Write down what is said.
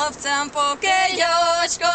ловцем покийочко,